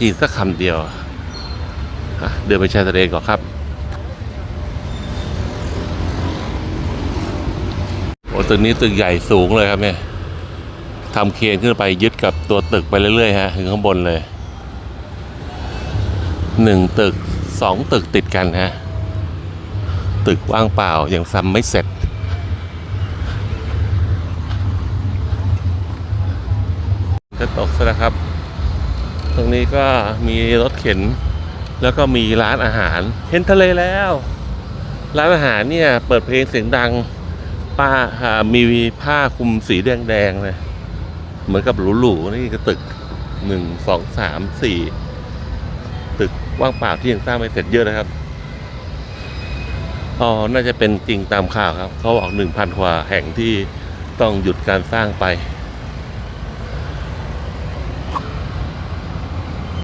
จีนสักคำเดียวเดินไปชายทะเลก่อนครับโอ้ตึกนี้ตึกใหญ่สูงเลยครับเนี่ยทำเคนขึ้นไปยึดกับตัวตึกไปเรื่อยๆฮะถึงข้างบนเลยหนึ่งตึกสองตึกติดกันฮะตึกว่างเปล่ายังซ้ำไม่เสร็จจะตกซะแล้วครับ ตรงนี้ก็มีรถเข็น แล้วก็มีร้านอาหาร เห็นทะเลแล้ว ร้านอาหารเนี่ยเปิดเพลงเสียงดัง ป้ามีผ้าคลุมสีแดงๆเลยเหมือนกับหรูๆนี่ก็ตึกหนึ่งสองสามสี่ตึกว่างเปล่าที่ยังสร้างไม่เสร็จเยอะนะครับอ๋อน่าจะเป็นจริงตามข่าวครับ เขาบอกหนึ่งพันกว่าแห่งที่ต้องหยุดการสร้างไป